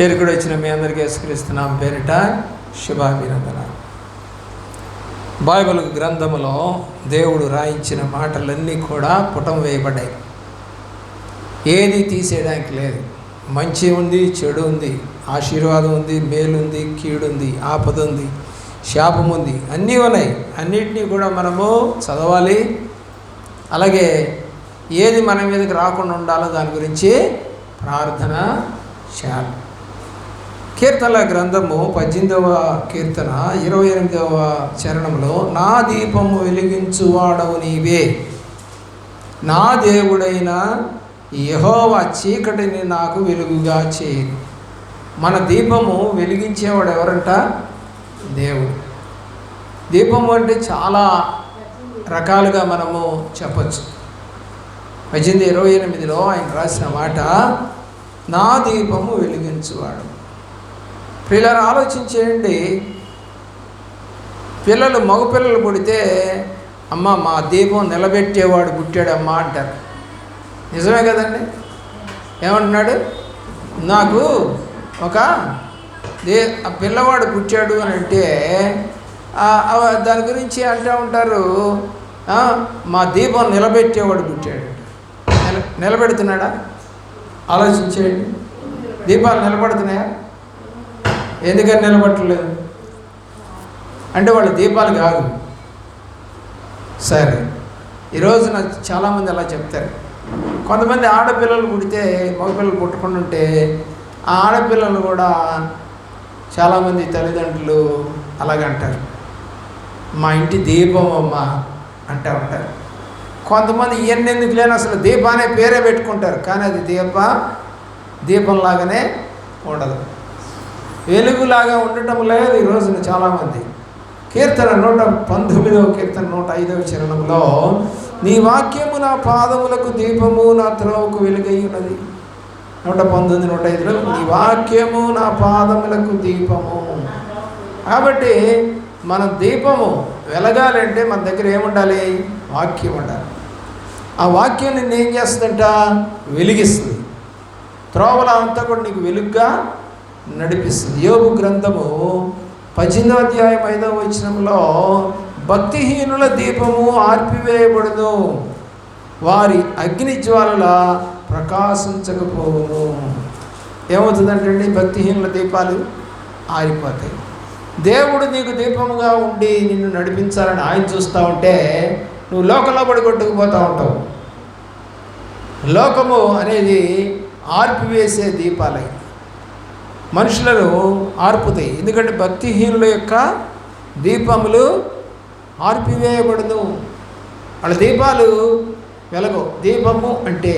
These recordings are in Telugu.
చేరుకుడు వచ్చిన మీ అందరికీ యేసుక్రీస్తున్నాం పేరిట శుభాభినందన. బైబిల్ గ్రంథములో దేవుడు రాయించిన మాటలన్నీ కూడా పుటం వేయబడ్డాయి. ఏది తీసేయడానికి లేదు. మంచి ఉంది చెడు ఉంది ఆశీర్వాదం ఉంది మేలు ఉంది ఆపద ఉంది శాపం ఉంది అన్నీ ఉన్నాయి. అన్నిటినీ కూడా మనము చదవాలి. అలాగే ఏది మన మీదకి రాకుండా ఉండాలో దాని గురించి ప్రార్థన చేయాలి. కీర్తనల గ్రంథము పద్దెనిమిదవ కీర్తన ఇరవై ఎనిమిదవ చరణంలో నా దీపము వెలిగించువాడవు నీవే. నా దేవుడైన యహోవా చీకటిని నాకు వెలుగుగా చేయు. మన దీపము వెలిగించేవాడు ఎవరంట దేవుడు. దీపము అంటే చాలా రకాలుగా మనము చెప్పచ్చు. పద్దెనిమిది ఇరవై ఎనిమిదిలో ఆయన రాసిన మాట నా దీపము వెలిగించువాడు. పిల్లలు ఆలోచించేయండి. పిల్లలు మగపిల్లలు పుడితే అమ్మ మా దీపం నిలబెట్టేవాడు పుట్టాడమ్మా అంటారు. నిజమే కదండి? ఏమంటున్నాడు? నాకు ఒక దే ఆ పిల్లవాడు పుట్టాడు అని అంటే దాని గురించి అంటూ ఉంటారు. మా దీపం నిలబెట్టేవాడు పుట్టాడు. నిల నిలబెడుతున్నాడా? ఆలోచించేయండి. దీపాలు నిలబడుతున్నాయా? ఎందుకని నిలబట్టలేదు? అంటే వాళ్ళ దీపాలు కాదు. సరే ఈరోజున చాలామంది అలా చెప్తారు. కొంతమంది ఆడపిల్లలు పుడితే మగపిల్లలు పుట్టకుండా ఉంటే ఆ ఆడపిల్లలు కూడా చాలామంది తల్లిదండ్రులు అలాగంటారు మా ఇంటి దీపం అమ్మ అంటూ ఉంటారు. కొంతమంది ఇవన్నీ ఎందుకు లేని అసలు దీపానే పేరే పెట్టుకుంటారు. కానీ అది దీప దీపంలాగానే ఉండదు. వెలుగులాగా ఉండటం లేదు ఈ రోజున చాలామంది. కీర్తన నూట పంతొమ్మిదవ కీర్తన నూట ఐదవ చరణంలో నీ వాక్యము నా పాదములకు దీపము నా త్రోవకు వెలుగై ఉన్నది నూట పంతొమ్మిది నూట ఐదులో నీ వాక్యము నా పాదములకు దీపము. కాబట్టి మన దీపము వెలగాలంటే మన దగ్గర ఏముండాలి? వాక్యం ఉండాలి. ఆ వాక్యం నిన్ను ఏం చేస్తుందంట? వెలిగిస్తుంది. త్రోవల అంతా కూడా నీకు వెలుగ్గా నడిపిస్తుంది. యోగు గ్రంథము పద్దెనిమిదాధ్యాయం ఐదవ వచనంలో భక్తిహీనుల దీపము ఆర్పివేయబడదు వారి అగ్ని జ్వాలల ప్రకాశించకపోవును. ఏమవుతుందంటే భక్తిహీనుల దీపాలు ఆరిపోతాయి. దేవుడు నీకు దీపముగా ఉండి నిన్ను నడిపించాలని ఆయన చూస్తూ ఉంటే నువ్వు లోకంలో పడిగొట్టుకుపోతూ ఉంటావు. లోకము అనేది ఆర్పివేసే దీపాలై మనుషులను ఆర్పుతాయి. ఎందుకంటే భక్తిహీనుల యొక్క దీపములు ఆర్పివేయబడును. వాళ్ళ దీపాలు వెలగవు. దీపము అంటే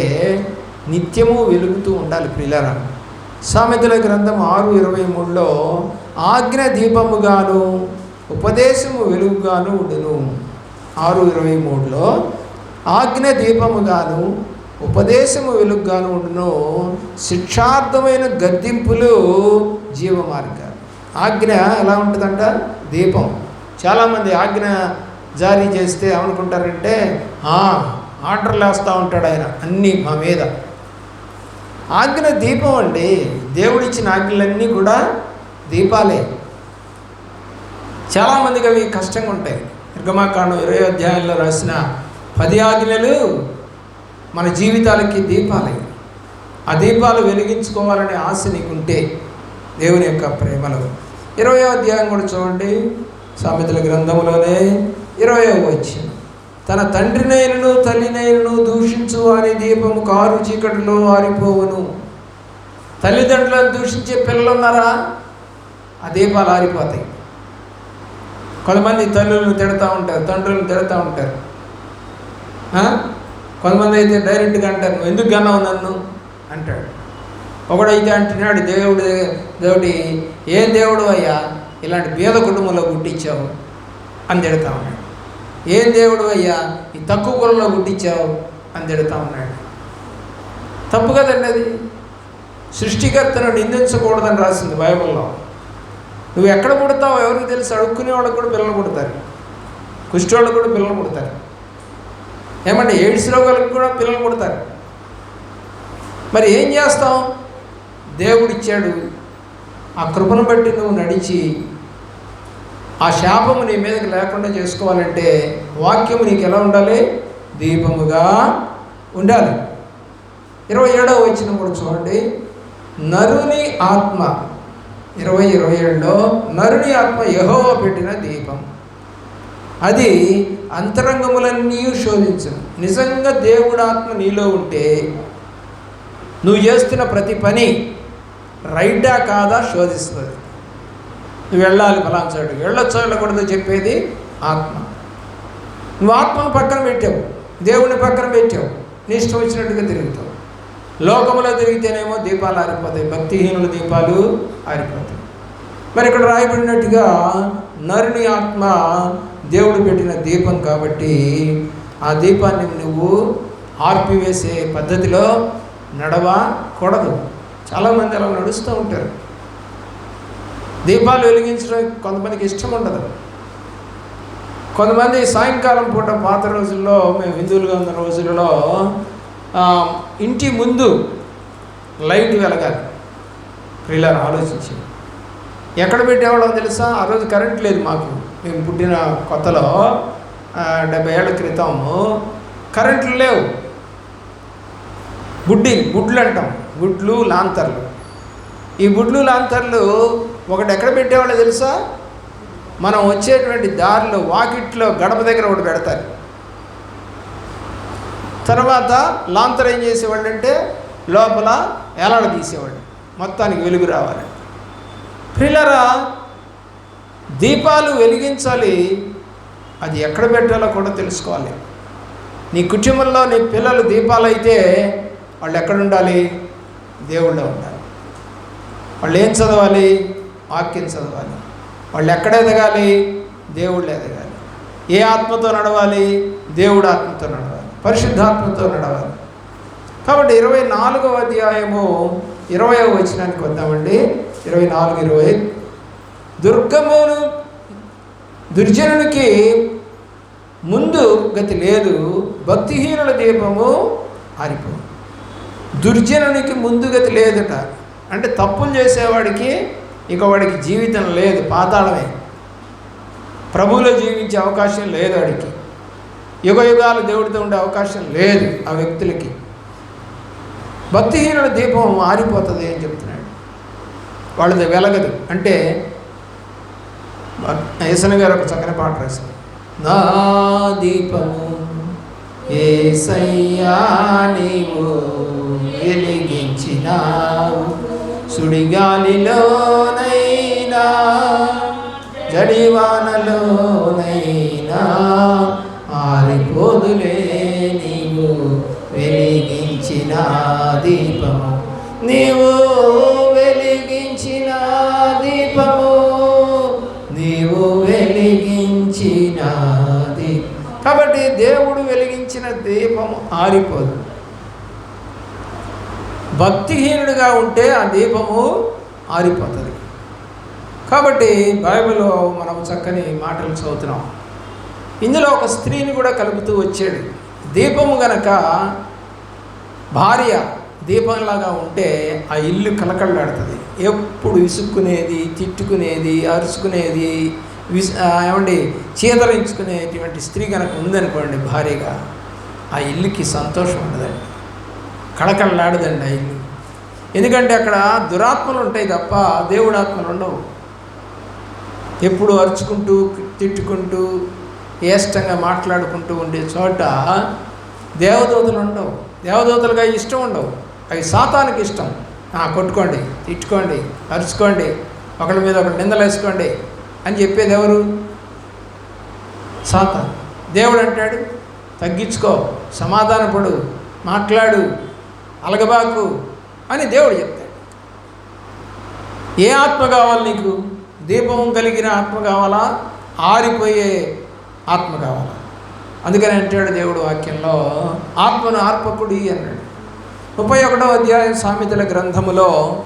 నిత్యము వెలుగుతూ ఉండాలి పిల్లరా సామెతల గ్రంథం ఆరు ఇరవై మూడులో ఆజ్ఞ దీపముగాను ఉపదేశము వెలుగుగాను ఉండును. ఆరు ఇరవై మూడులో ఆజ్ఞ దీపముగాను ఉపదేశము వెలుగ్గాను ఉండును శిక్షార్థమైన గద్దింపులు జీవ మార్గాలు ఆజ్ఞ ఎలా ఉంటుందంట? దీపం. చాలామంది ఆజ్ఞ జారీ చేస్తే ఏమనుకుంటారంటే "ఆ, ఆర్డర్లు వేస్తూ ఉంటాడు ఆయన అన్నీ మా మీద. ఆజ్ఞ దీపం అండి. దేవుడిచ్చిన ఆజ్ఞలన్నీ కూడా దీపాలే. చాలామందికి అవి కష్టంగా ఉంటాయి. నిర్గమాకాండం ఇరవై అధ్యాయంలో రాసిన పది ఆజ్ఞలు మన జీవితాలకి దీపాలే. ఆ దీపాలు వెలిగించుకోవాలనే ఆశ నీకుంటే దేవుని యొక్క ప్రేమలో. ఇరవై అధ్యాయం కూడా చూడండి. సామెతల గ్రంథంలోనే ఇరవై వచ్చిన తన తండ్రినైనను తల్లినైనను దూషించు అని దీపము కారు చీకటిలో ఆరిపోవును. తల్లిదండ్రులను దూషించే పిల్లలు ఉన్నారా? ఆ దీపాలు ఆరిపోతాయి. కొంతమంది తల్లులను తిడతా ఉంటారు తండ్రులను తిడతా ఉంటారు. కొంతమంది అయితే డైరెక్ట్గా అంటారు నువ్వు ఎందుకు గన్నావు నన్ను? అంటాడు. ఒకడైతే అంటున్నాడు దేవుడు దేవుడి ఏం దేవుడు అయ్యా ఇలాంటి బీద కుటుంబంలో గుట్టించావు అని తిడతా ఉన్నాడు. ఏం దేవుడు అయ్యా ఈ తక్కువ కులంలో గుట్టించావు అని తిడతా ఉన్నాడు. తప్పు కదండి అది. సృష్టికర్తను నిందించకూడదని రాసింది బైబిల్లో. నువ్వు ఎక్కడ పుడతావు ఎవరికి తెలుసు అడుక్కునే వాళ్ళకి కూడా పిల్లలు పుడతారు. కుష్టి వాళ్ళకి కూడా పిల్లలు పుడతారు. ఏమంటే ఎయిడ్స్ రోగాలకు కూడా పిల్లలు పుడతారు. మరి ఏం చేస్తాం? దేవుడిచ్చాడు ఆ కృపను బట్టి నువ్వు నడిచి ఆ శాపము నీ మీదకి లేకుండా చేసుకోవాలంటే వాక్యము నీకు ఎలా ఉండాలి? దీపముగా ఉండాలి. ఇరవై ఏడవ వచ్చిన కూడా చూడండి. నరుని ఆత్మ ఇరవై ఇరవై ఏడులో నరుని ఆత్మ యహోవ పెట్టిన దీపం. అది అంతరంగములన్నీ శోధించను. నిజంగా దేవుడాత్మ నీలో ఉంటే నువ్వు చేస్తున్న ప్రతి పని రైటా కాదా శోధిస్తుంది. నువ్వు వెళ్ళాలి ఫలానా చోటు వెళ్ళొచ్చు వెళ్ళకూడదు చెప్పేది ఆత్మ. నువ్వు ఆత్మను పక్కన పెట్టావు. దేవుని పక్కన పెట్టావు. నీ ఇష్టం వచ్చినట్టుగా తిరుగుతావు. లోకంలో తిరిగితేనేమో దీపాలు ఆరిపోతాయి. భక్తిహీనుల దీపాలు ఆరిపోతాయి. మరి ఇక్కడ రాయబడినట్టుగా నరుని ఆత్మ దేవుడు పెట్టిన దీపం కాబట్టి ఆ దీపాన్ని నువ్వు ఆర్పివేసే పద్ధతిలో నడవకూడదు చాలామంది అలా నడుస్తూ ఉంటారు. దీపాలు వెలిగించడం కొంతమందికి ఇష్టం ఉండదు. కొంతమంది సాయంకాలం పూట పాత రోజుల్లో మేము హిందువులుగా ఉన్న రోజులలో ఇంటి ముందు లైట్ వెలగాలి. పిల్లలు ఆలోచించి ఎక్కడ పెట్టేవాళ్ళం తెలుసా? ఆ రోజు కరెంట్ లేదు మాకు. మేము పుట్టిన కొత్తలో డెబ్బై ఏళ్ళ క్రితం కరెంట్లు లేవు. గుడ్డి గుడ్లు అంటాం. గుడ్లు లాంతర్లు. ఈ గుడ్లు లాంతర్లు ఒకటి ఎక్కడ పెట్టేవాళ్ళో తెలుసా? మనం వచ్చేటువంటి దారిలో వాకిట్లో గడప దగ్గర ఒకటి పెడతారు. తర్వాత లాంతర్ ఏం చేసేవాళ్ళు అంటే లోపల ఎలాడ తీసేవాళ్ళు. మొత్తానికి వెలుగు రావాలి. ప్రిల్లరా దీపాలు వెలిగించాలి. అది ఎక్కడ పెట్టాలో కూడా తెలుసుకోవాలి. నీ కుటుంబంలో నీ పిల్లలు దీపాలు అయితే వాళ్ళు ఎక్కడ ఉండాలి? దేవుళ్ళో ఉండాలి. వాళ్ళు ఏం చదవాలి? వాక్యం చదవాలి. వాళ్ళు ఎక్కడ ఎదగాలి? దేవుళ్ళు ఎదగాలి. ఏ ఆత్మతో నడవాలి? దేవుడు ఆత్మతో నడవాలి. పరిశుద్ధాత్మతో నడవాలి. కాబట్టి ఇరవై నాలుగవ అధ్యాయము ఇరవై వచనానికి వద్దామండి. ఇరవై నాలుగు ఇరవై దుర్గమును దుర్జనునికి ముందు గతి లేదు భక్తిహీనుల దీపము ఆరిపో. దుర్జనునికి ముందు గతి లేదట. అంటే తప్పులు చేసేవాడికి ఇక వాడికి జీవితం లేదు పాతాళమే. ప్రభువులో జీవించే అవకాశం లేదు వాడికి యుగ యుగాలు దేవుడితో ఉండే అవకాశం లేదు ఆ వ్యక్తులకి. భక్తిహీనుల దీపం ఆరిపోతుంది అని చెప్తున్నాడు. వాళ్ళది వెలగదు. అంటే యేసన గారు ఒక చక్కని పాట రాశారు. నా దీపము ఏసయ్యా నీవు వెలిగించినావు. సుడిగాలిలోనైనా జడివానలోనైనా ఆరిపోదులే నీవు వెలిగించిన దీపము. నీవు వెలిగించిన దీపము కాబట్టి దేవుడు వెలిగించిన దీపము ఆరిపోదు. భక్తిహీనుడిగా ఉంటే ఆ దీపము ఆరిపోతుంది. కాబట్టి బైబిల్లో మనం చక్కని మాటలు చదువుతున్నాం. ఇందులో ఒక స్త్రీని కూడా కలుపుతూ వచ్చాడు. దీపము గనక భార్య దీపంలాగా ఉంటే ఆ ఇల్లు కలకళ్ళాడుతుంది ఎప్పుడు విసుక్కునేది తిట్టుకునేది అరుచుకునేది విస్ ఏమండి చీదరించుకునేటువంటి స్త్రీ కనుక ఉందనుకోండి భారీగా ఆ ఇల్లుకి సంతోషం ఉండదండి. కళకళలాడదండి ఆ ఇల్లు. ఎందుకంటే అక్కడ దురాత్మలు ఉంటాయి తప్ప దేవుడాత్మలు ఉండవు. ఎప్పుడు అరుచుకుంటూ తిట్టుకుంటూ ఏష్టంగా మాట్లాడుకుంటూ ఉండే చోట దేవదూతలు ఉండవు. దేవదూతలుగా ఇష్టం ఉండవు. అవి సాతానికి ఇష్టం. కొట్టుకోండి తిట్టుకోండి అరుచుకోండి ఒకళ్ళ మీద ఒకళ్ళు నిందలేసుకోండి అని చెప్పేది ఎవరు? సాత దేవుడు అంటాడు తగ్గించుకో సమాధానపడు మాట్లాడు అలగబాకు అని దేవుడు చెప్తాడు. ఏ ఆత్మ కావాలి నీకు? దీపం కలిగిన ఆత్మ కావాలా? ఆరిపోయే ఆత్మ కావాలా? అందుకని అంటాడు దేవుడు వాక్యంలో ఆత్మను ఆర్పకుడి అన్నాడు. ముప్పై ఒకటో అధ్యాయం సామెతల గ్రంథములో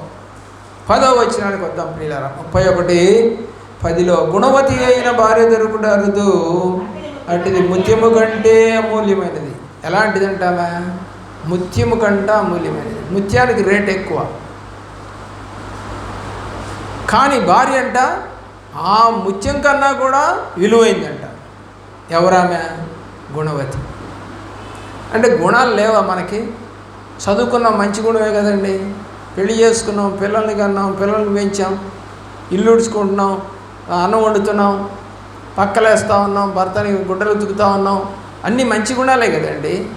పదవ వచనానికి వద్దాం ప్రియులారా. ముప్పై ఒకటి పదిలో గుణవతి అయిన భార్య దొరుకుట అరుదు. అటుది ముత్యము కంటే అమూల్యమైనది. ఎలాంటిది అంటామా ముత్యము కంటే అమూల్యమైనది. ముత్యానికి రేట్ ఎక్కువ. కానీ భార్య అంట ఆ ముత్యం కన్నా కూడా విలువైందంట. ఎవరామె? గుణవతి. అంటే గుణాలు లేవా మనకి? చదువుకున్నాం మంచి గుణమే కదండి. పెళ్ళి చేసుకున్నాం పిల్లల్ని కన్నాం పిల్లల్ని పెంచాం ఇల్లు ఉడుచుకుంటున్నాం అన్నం వండుతున్నాం పక్కలేస్తూ ఉన్నాం భర్తని గుడ్డలు ఉతుకుతూ ఉన్నాం. అన్నీ మంచి గుణాలే కదండి.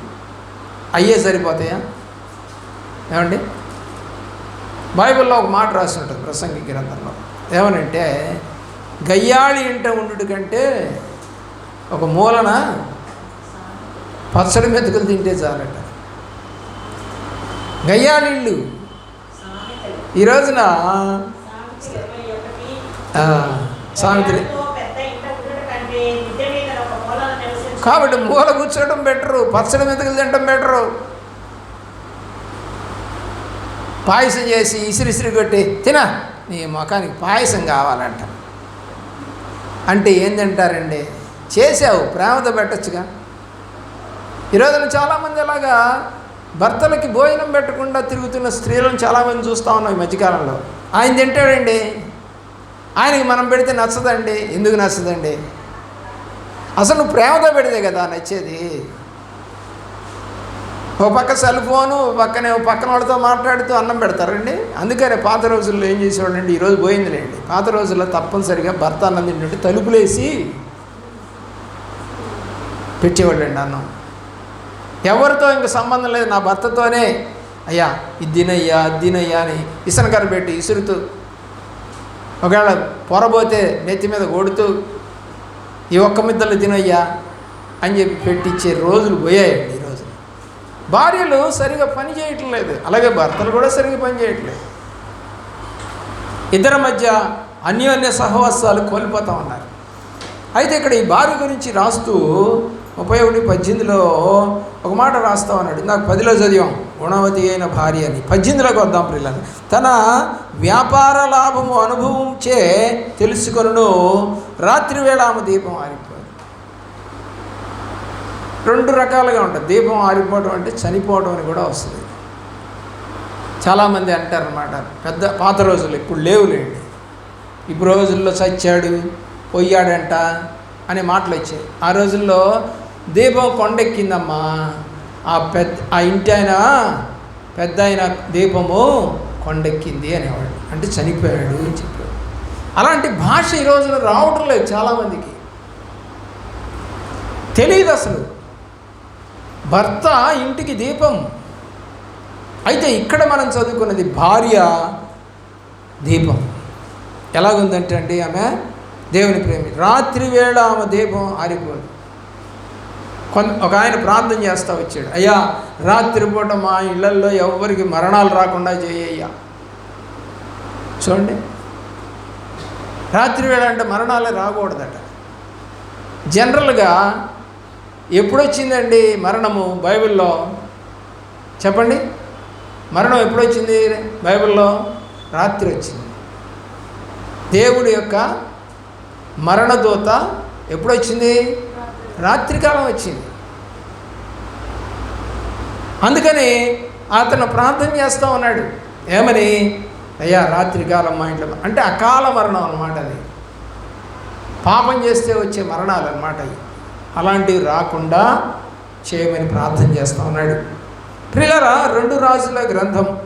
అయ్యే సరిపోతాయా? ఏమండి? బైబిల్లో ఒక మాట రాసి ఉంటుంది ప్రసంగి గ్రంథంలో. ఏమనంటే గయ్యాళి ఇంట ఉండుట కంటే ఒక మూలన పచ్చడి మెతుకులు తింటే చాలట. గయ్యాళిళ్ళు. సామెతలు. ఈ రోజున సావిత్రి. కాబట్టి మూల కూర్చోవడం బెటరు పచ్చడి మెతుకులు తినడం బెటరు. పాయసం చేసి ఇసిరిసిరి కొట్టి తిన నీ ముఖానికి పాయసం కావాలంట. అంటే ఏం తింటారండి? చేసావు ప్రేమతో పెట్టచ్చుగా. ఈ రోజున చాలామంది అలాగా భర్తలకి భోజనం పెట్టకుండా తిరుగుతున్న స్త్రీలను చాలామంది చూస్తూ ఉన్నాం ఈ మధ్యకాలంలో. ఆయన తింటాడండి. ఆయనకి మనం పెడితే నచ్చదండి? ఎందుకు నచ్చదండి? అసలు నువ్వు ప్రేమతో పెడితే కదా నచ్చేది? ఓ పక్క సెల్ ఫోను ఓ పక్కనే ఓ పక్కన వాళ్ళతో మాట్లాడుతూ అన్నం పెడతారండి? అందుకనే పాత రోజుల్లో ఏం చేసేవాళ్ళండి? ఈరోజు పోయిందిలేండి. పాత రోజుల్లో తప్పనిసరిగా భర్త అన్నం తింటుంటే తలుపులేసి పెట్టేవాళ్ళండి అన్నం. ఎవరితో ఇంక సంబంధం లేదు. నా భర్తతోనే అయ్యా ఇది తినయ్యా అది తినయ్యా అని ఇసనకర పెట్టి ఇసురుతూ ఒకవేళ పొరబోతే నెత్తి మీద కొడుతూ ఈ ఒక్క మిద్దలు తినయ్యా అని చెప్పి పెట్టించే రోజులు పోయాయండి ఈరోజు భార్యలు సరిగా పని చేయట్లేదు. అలాగే భర్తలు కూడా సరిగా పని చేయట్లేదు. ఇద్దరి మధ్య అన్యోన్య సహవాసాలు కోల్పోతూ ఉన్నారు. అయితే ఇక్కడ ఈ భార్య గురించి రాస్తూ ముప్పై ఒకటి పద్దెనిమిదిలో ఒక మాట రాస్తా ఉన్నాడు నాకు పదిలో చదివాం. గుణవతి అయిన భార్య అని పద్దెనిమిదిలోకి వద్దాం పిల్లలు తన వ్యాపార లాభము అనుభవించే తెలుసుకొను రాత్రి వేళ ఆమె దీపం ఆరిపోదు. రెండు రకాలుగా ఉంటుంది. దీపం ఆరిపోవడం అంటే చనిపోవడం అని కూడా వస్తుంది. చాలామంది అంటారనమాట పెద్ద పాత రోజులు ఇప్పుడు లేవులేండి. ఇప్పుడు రోజుల్లో చచ్చాడు పోయాడంట అనే మాటలు వచ్చాయి. ఆ రోజుల్లో దీపం కొండెక్కిందమ్మా. ఆ పెద్ద ఆ ఇంటి ఆయన పెద్ద ఆయన దీపము కొండెక్కింది అనేవాడు. అంటే చనిపోయాడు అని చెప్పాడు. అలాంటి భాష ఈ రోజున రావడం లేదు చాలామందికి. తెలియదు అసలు. భర్త ఇంటికి దీపం. అయితే ఇక్కడ మనం చదువుకున్నది భార్య దీపం. ఎలాగుందంటే అండి ఆమె దేవుని ప్రేమి. రాత్రి వేళ ఆమె దీపం ఆరిపోదు. కొంత ఒక ఆయన ప్రార్థన చేస్తూ వచ్చాడు. అయ్యా రాత్రిపూట మా ఇళ్ళల్లో ఎవరికి మరణాలు రాకుండా చేయ్యా చూడండి. రాత్రి వేళ అంటే మరణాలే రాకూడదట. జనరల్గా ఎప్పుడొచ్చిందండి మరణము బైబిల్లో? చెప్పండి. మరణం ఎప్పుడొచ్చింది? బైబిల్లో? రాత్రి వచ్చింది దేవుడి యొక్క మరణదూత ఎప్పుడొచ్చింది? రాత్రికాలం వచ్చింది. అందుకని అతను ప్రార్థన చేస్తూ ఉన్నాడు. ఏమని? అయ్యా రాత్రికాలం మా ఇంట్లో అంటే అకాల మరణం అనమాట అది. పాపం చేస్తే వచ్చే మరణాలు అనమాట అవి. అలాంటివి రాకుండా చేయమని ప్రార్థన చేస్తూ ఉన్నాడు. ప్రియులరా రెండు రాజుల గ్రంథం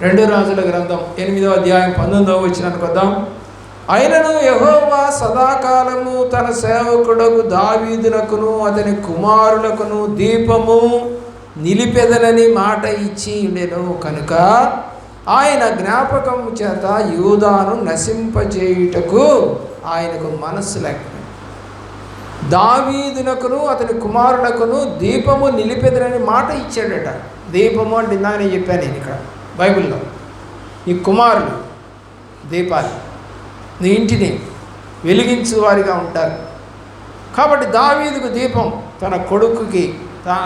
రెండు రాజుల గ్రంథం ఎనిమిదవ అధ్యాయం పంతొమ్మిదవ వచ్చినానికి వద్దాం. అయినను యహోవా సదాకాలము తన సేవకుడకు దావీదునకును అతని కుమారులకును దీపము నిలిపెదనని మాట ఇచ్చి ఉండెను. కనుక ఆయన జ్ఞాపకం చేత యూదాను నశింపజేయుటకు ఆయనకు మనస్సు లేకపోయింది దావీదునకును అతని కుమారులకును దీపము నిలిపెదనని మాట ఇచ్చాడట. దీపము అంటే ఇందాక నేను చెప్పాను నేను ఇక్కడ బైబిల్లో. ఈ కుమారులు దీపాలు. నీ ఇంటిని వెలిగించువారిగా ఉంటారు. కాబట్టి దావీదుకు దీపం తన కొడుకుకి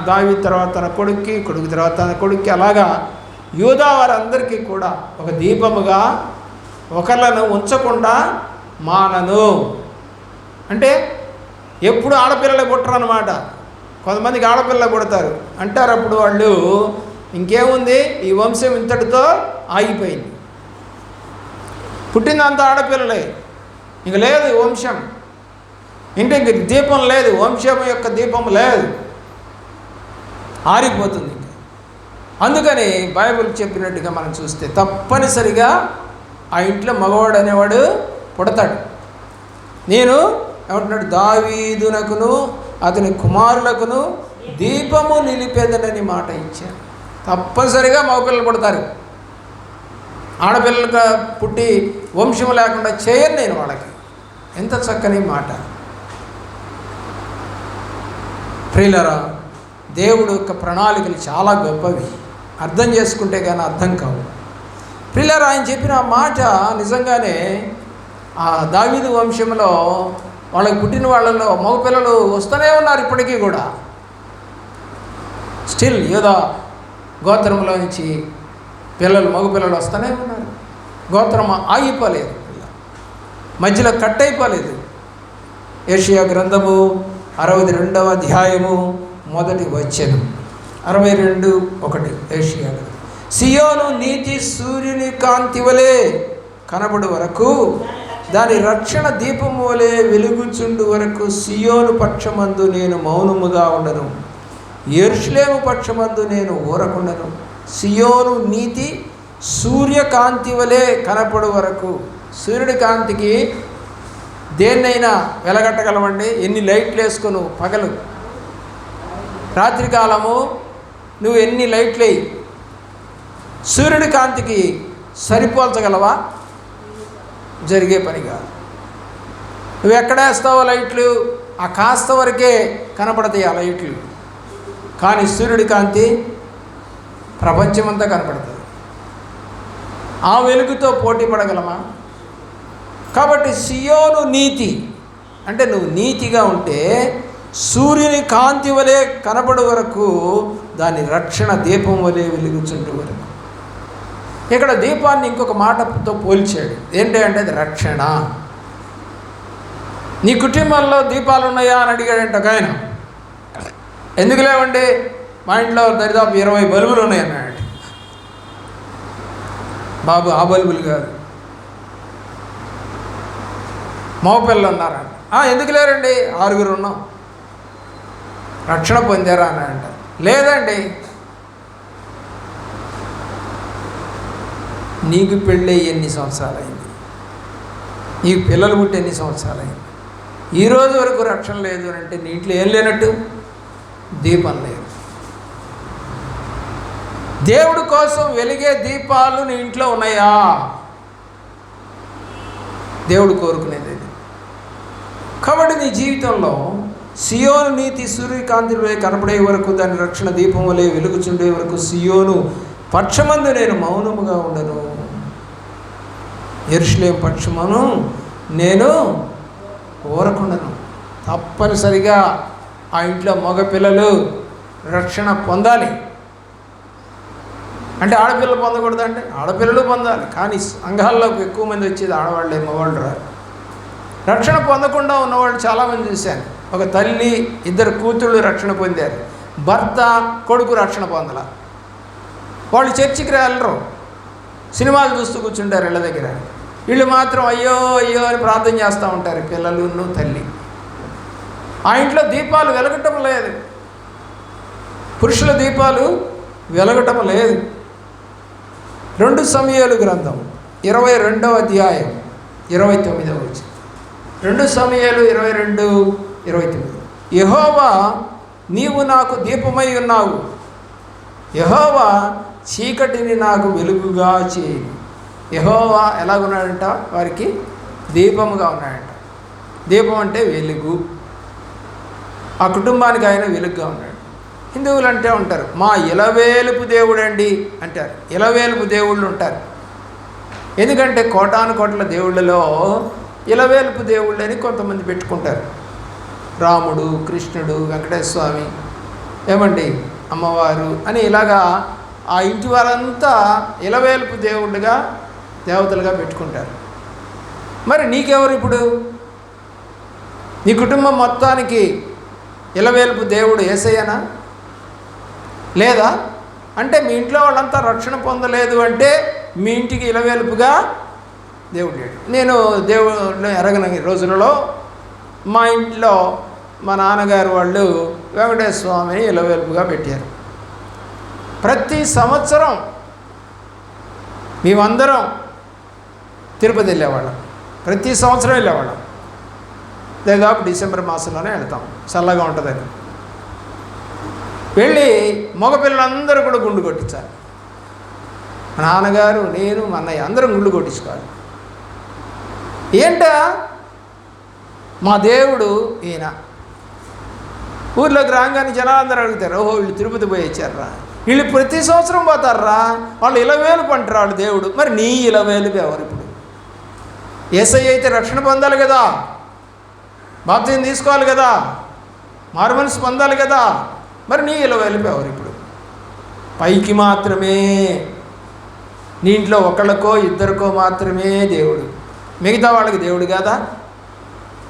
దావీ తర్వాత తన కొడుక్కి కొడుకు తర్వాత తన కొడుక్కి అలాగా యూదా వారందరికీ కూడా ఒక దీపముగా ఒకళ్ళను ఉంచకుండా మానను. అంటే ఎప్పుడు ఆడపిల్లలు పుట్టరు అనమాట కొంతమందికి ఆడపిల్లలు పుడతారు. అంటారు అప్పుడు వాళ్ళు ఇంకేముంది? ఈ వంశం ఇంతటితో ఆగిపోయింది. పుట్టిందంతా ఆడపిల్లలే. ఇంక లేదు వంశం. ఇంటికి దీపం లేదు వంశం యొక్క దీపం లేదు. ఆరిపోతుంది అందుకని బైబిల్ చెప్పినట్టుగా మనం చూస్తే తప్పనిసరిగా ఆ ఇంట్లో మగవాడు అనేవాడు పుడతాడు. నేను ఏమంటున్నాడు? దావీదునకును అతని కుమారులకును దీపము నిలిపేదనని మాట ఇచ్చాను. తప్పనిసరిగా మగపిల్లలు పుడతారు. ఆడపిల్లలుగా పుట్టి వంశం లేకుండా చేయను నేను వాళ్ళకి ఎంత చక్కని మాట. ప్రియులరా దేవుడు యొక్క ప్రణాళికలు చాలా గొప్పవి. అర్థం చేసుకుంటే కానీ అర్థం కావు. ప్రియులరా ఆయన చెప్పిన ఆ మాట నిజంగానే ఆ దావీదు వంశంలో వాళ్ళకి పుట్టిన వాళ్ళలో మగపిల్లలు వస్తూనే ఉన్నారు ఇప్పటికీ కూడా. స్టిల్ యోధ గోత్రంలో నుంచి పిల్లలు మగపిల్లలు వస్తూనే ఉన్నారు. గోత్రం ఆగిపోలేదు. మధ్యలో కట్ అయిపోలేదు ఏషియా గ్రంథము అరవై రెండవ అధ్యాయము మొదటి వచ్చెను అరవై రెండు ఒకటి ఏషియా సియోను నీతి సూర్యుని కాంతి వలె కనబడు వరకు దాని రక్షణ దీపము వలె వెలుగుచుండు వరకు సియోను పక్షమందు నేను మౌనముగా ఉండను. ఎరుషులేము పక్షమందు నేను ఊరకుండను. సియోను నీతి సూర్యకాంతి వలె కనపడు వరకు. సూర్యుడి కాంతికి దేన్నైనా వెలగట్టగలవండి ఎన్ని లైట్లు వేసుకును? పగలు. రాత్రికాలము నువ్వు ఎన్ని లైట్లు వేయి? సూర్యుడి కాంతికి సరిపోల్చగలవా? జరిగే పని కాదు. నువ్వు ఎక్కడ వేస్తావో లైట్లు? ఆ కాస్త వరకే కనపడతాయి ఆ లైట్లు. కానీ సూర్యుడి కాంతి ప్రపంచమంతా కనపడుతుంది ఆ వెలుగుతో పోటీ పడగలమా? కాబట్టి సియోను నీతి అంటే నువ్వు నీతిగా ఉంటే సూర్యుని కాంతి వలె కనపడు వరకు దాని రక్షణ దీపం వలె వెలుగుచుంటే వరకు. ఇక్కడ దీపాన్ని ఇంకొక మాటతో పోల్చాడు. ఏంటి అంటే అది రక్షణ. నీ కుటుంబంలో దీపాలు ఉన్నాయా అని అడిగాడంట ఒక ఆయన. ఎందుకు లేవండి? మా ఇంట్లో దరిదాపు ఇరవై బల్బులు ఉన్నాయి అన్నాడు బాబు ఆ బల్బులు కాదు మగపిల్లలు ఉన్నారంట ఎందుకు లేరండి? ఆరుగురు ఉన్నాం. రక్షణ పొందారా? అని అంట లేదండి. నీకు పెళ్ళి ఎన్ని సంవత్సరాలైంది? నీకు పిల్లలు పుట్టి ఎన్ని సంవత్సరాలైంది? ఈ రోజు వరకు రక్షణ లేదు అని అంటే నీ ఇంట్లో ఏం లేనట్టు? దీపం లేదు. దేవుడి కోసం వెలిగే దీపాలు నీ ఇంట్లో ఉన్నాయా? దేవుడు కోరుకునేది ఇది కాబట్టి నీ జీవితంలో సియోను నీతి సూర్యకాంతిలో కనపడే వరకు దాని రక్షణ దీపములే వెలుగుచుండే వరకు సియోను పక్షమందు నేను మౌనముగా ఉండను. ఎరుషులేం పక్షమును నేను ఊరకుండను. తప్పనిసరిగా ఆ ఇంట్లో మగపిల్లలు రక్షణ పొందాలి. అంటే ఆడపిల్లలు పొందకూడదు అంటే ఆడపిల్లలు పొందాలి. కానీ సంఘాల్లోకి ఎక్కువ మంది వచ్చేది ఆడవాళ్ళే మగవాళ్ళు రారు. రక్షణ పొందకుండా ఉన్నవాళ్ళు చాలామంది చూశాను. ఒక తల్లి ఇద్దరు కూతుళ్ళు రక్షణ పొందారు. భర్త కొడుకు రక్షణ పొందల. వాళ్ళు చర్చికి వెళ్ళరు సినిమాలు చూస్తూ కూర్చుంటారు ఇళ్ళ దగ్గర. వీళ్ళు మాత్రం అయ్యో అయ్యో అని ప్రార్థన చేస్తూ ఉంటారు. పిల్లలును తల్లి. ఆ ఇంట్లో దీపాలు వెలగటం లేదు. పురుషుల దీపాలు వెలగటం లేదు. రెండు సమయాలు గ్రంథం ఇరవై రెండవ అధ్యాయం ఇరవై తొమ్మిదవ వచ్చి రెండు సమయాలు ఇరవై రెండు ఇరవై తొమ్మిది. యహోవా నీవు నాకు దీపమై ఉన్నావు. యహోవా చీకటిని నాకు వెలుగుగా చేయి. యహోవా ఎలాగున్నాడంట? వారికి దీపముగా ఉన్నాడంట. దీపం అంటే వెలుగు. ఆ కుటుంబానికి ఆయన వెలుగుగా ఉన్నాడు. హిందువులు అంటే ఉంటారు. మా ఇలవేలుపు దేవుడండి అంటారు. ఇలవేలుపు దేవుళ్ళు ఉంటారు. ఎందుకంటే కోటాను కోట్ల దేవుళ్ళలో ఇలవేలుపు దేవుళ్ళు అని కొంతమంది పెట్టుకుంటారు. రాముడు కృష్ణుడు వెంకటేశ్వర స్వామి ఏమండి? అమ్మవారు అని ఇలాగా ఆ ఇంటి వారంతా ఇలవేలుపు దేవుళ్ళుగా దేవతలుగా పెట్టుకుంటారు. మరి నీకెవరు ఇప్పుడు? నీ కుటుంబం మొత్తానికి ఇలవేలుపు దేవుడు ఏసయ్యనా? లేదా? అంటే మీ ఇంట్లో వాళ్ళంతా రక్షణ పొందలేదు అంటే మీ ఇంటికి ఇలవేలుపుగా దేవుడు లేడు. నేను దేవుడిని ఎరగన రోజులలో. మా ఇంట్లో మా నాన్నగారు వాళ్ళు వెంకటేశ్వర స్వామిని ఇలవేలుపుగా పెట్టారు. ప్రతి సంవత్సరం మేమందరం తిరుపతి వెళ్ళేవాళ్ళం. ప్రతి సంవత్సరం వెళ్ళేవాళ్ళం. దాదాపు డిసెంబర్ మాసంలోనే వెళ్తాం. చల్లగా ఉంటుందని. వెళ్ళి మగపిల్లలందరూ కూడా గుండు కొట్టించాలి. మా నాన్నగారు నేను మా అన్నయ్య అందరం గుండు కొట్టించుకోవాలి. ఏంటా? మా దేవుడు ఈయన. ఊర్లోకి రాగానే జనాలందరూ అడుగుతారు ఓహో వీళ్ళు తిరుపతి పోయి వచ్చారా వీళ్ళు ప్రతి సంవత్సరం పోతారా వాళ్ళు ఇలవేలు పంటారు వాళ్ళు దేవుడు. మరి నీ ఇలవేలు ఎవరు ఇప్పుడు? ఏసై అయితే రక్షణ పొందాలి కదా. బాప్తిని తీసుకోవాలి కదా. మారుమనసు పొందాలి కదా. మరి నీ ఇలా వెళ్ళిపోయావు ఇప్పుడు? పైకి మాత్రమే. నీ ఇంట్లో ఒకళ్ళకో ఇద్దరికో మాత్రమే దేవుడు. మిగతా వాళ్ళకి దేవుడు కాదా?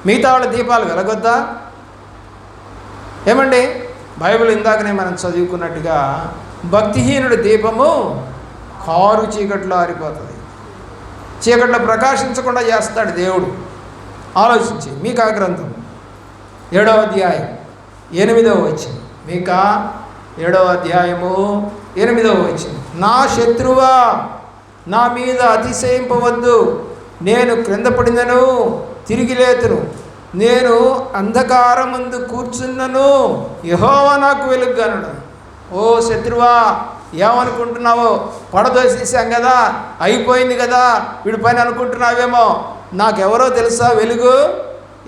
మిగతా వాళ్ళ దీపాలు వెలగొద్దా? ఏమండి? బైబిల్ ఇందాకనే మనం చదువుకున్నట్టుగా భక్తిహీనుడి దీపము కారు చీకట్లో ఆరిపోతుంది. చీకట్లో ప్రకాశించకుండా చేస్తాడు దేవుడు. ఆలోచించి మీకా గ్రంథం ఏడవ అధ్యాయం ఎనిమిదవ వచ్చింది ఇంకా ఏడవ అధ్యాయము ఎనిమిదవ వచ్చింది నా శత్రువా నా మీద అతిశయింపవద్దు. నేను క్రింద పడినను తిరిగి లేతును. నేను అంధకారమందు కూర్చున్నను యహోవా నాకు వెలుగుగనడు. ఓ శత్రువా ఏమనుకుంటున్నావో పడదోసేసాం కదా అయిపోయింది కదా వీడి పని అనుకుంటున్నావేమో నాకెవరో తెలుసా వెలుగు?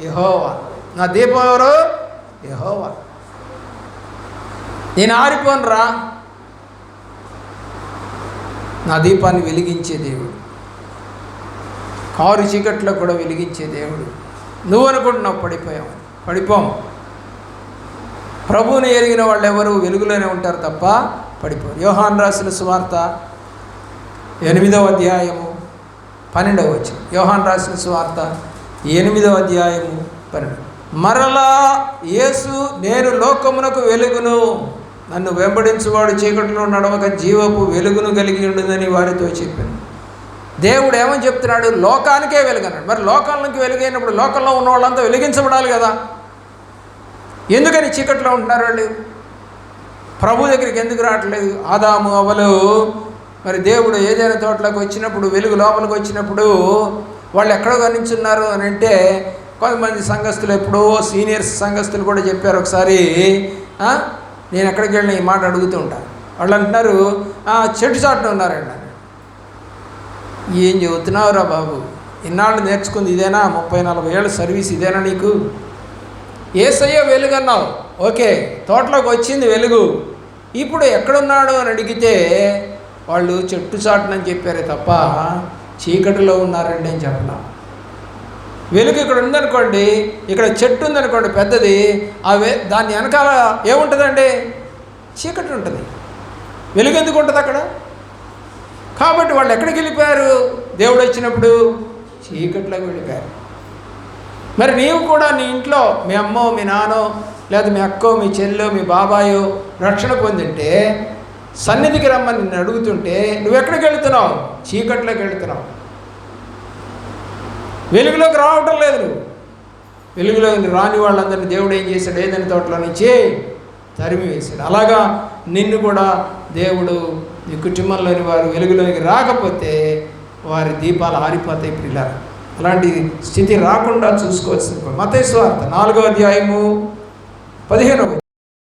యహోవా. నా దీపం ఎవరు? యహోవా. నేను ఆరిపోను రా నా దీపాన్ని వెలిగించే దేవుడు. కారు చీకట్లో కూడా వెలిగించే దేవుడు. నువ్వు అనుకుంటున్నావు పడిపోయావు పడిపోం. ప్రభువుని ఎరిగిన వాళ్ళు ఎవరు వెలుగులోనే ఉంటారు తప్ప పడిపోరు. యోహాన్ రాసిన సువార్త ఎనిమిదవ అధ్యాయము పన్నెండవ వచ్చి యోహాన్ రాసిన సువార్త ఎనిమిదవ అధ్యాయము పన్నెండు. మరలా యేసు నేను లోకమునకు వెలుగును. నన్ను వెంబడించువాడు చీకటిలో నడవక జీవపు వెలుగును కలిగి ఉండదని వారితో చెప్పాను. దేవుడు ఏమని చెప్తున్నాడు? లోకానికే వెలుగన్నాడు. మరి లోకానికి వెలుగైనప్పుడు లోకంలో ఉన్న వాళ్ళంతా వెలిగించబడాలి కదా. ఎందుకని చీకట్లో ఉంటున్నారు వాళ్ళు? ప్రభు దగ్గరికి ఎందుకు రావట్లేదు? ఆదాము అవలు మరి దేవుడు ఏదైనా తోటలోకి వచ్చినప్పుడు వెలుగు లోపలికి వచ్చినప్పుడు వాళ్ళు ఎక్కడ గమనించున్నారు అని అంటే కొంతమంది సంఘస్థులు ఎప్పుడో సీనియర్స్ సంఘస్థులు కూడా చెప్పారు ఒకసారి నేను ఎక్కడికి వెళ్ళిన ఈ మాట అడుగుతూ ఉంటాను వాళ్ళు అంటున్నారు చెట్టు చాటున ఉన్నారండి ఏం చెబుతున్నావురా బాబు? ఇన్నాళ్ళు నేర్చుకుంది ఇదేనా? ముప్పై నలభై ఏళ్ళ సర్వీస్ ఇదేనా నీకు? ఏసయ్యో వెలుగన్నావు. ఓకే తోటలోకి వచ్చింది వెలుగు. ఇప్పుడు ఎక్కడున్నాడు? అని అడిగితే వాళ్ళు చెట్టు చాటునని చెప్పారే తప్ప చీకటిలో ఉన్నారండి అని చెప్పలా వెలుగు ఇక్కడ ఉందనుకోండి ఇక్కడ చెట్టు ఉందనుకోండి పెద్దది ఆ దాని వెనకాల ఏముంటుందండి? చీకటి ఉంటుంది. వెలుగు ఎందుకు ఉంటుంది అక్కడ? కాబట్టి వాళ్ళు ఎక్కడికి వెళ్ళిపోయారు? దేవుడు వచ్చినప్పుడు చీకట్లోకి వెళ్ళిపోయారు. మరి నీవు కూడా నీ ఇంట్లో మీ అమ్మో మీ నాన్నో లేదా మీ అక్కో మీ చెల్లో మీ బాబాయో రక్షణ పొందింటే సన్నిధికి రమ్మని నిన్ను అడుగుతుంటే నువ్వు ఎక్కడికి వెళ్తున్నావు? చీకట్లోకి వెళ్తున్నావు. వెలుగులోకి రావటం లేదు నువ్వు. వెలుగులో రాని వాళ్ళందరినీ దేవుడు ఏం చేశాడు? ఏదైనా తోటలో నుంచి తరిమి వేశాడు. అలాగా నిన్ను కూడా దేవుడు నీ కుటుంబంలోని వారు వెలుగులోకి రాకపోతే వారి దీపాలు ఆరిపోతాయి పిల్లలు అలాంటి స్థితి రాకుండా చూసుకోవాల్సింది మతేశ్వార్త నాలుగో అధ్యాయము పదిహేనవ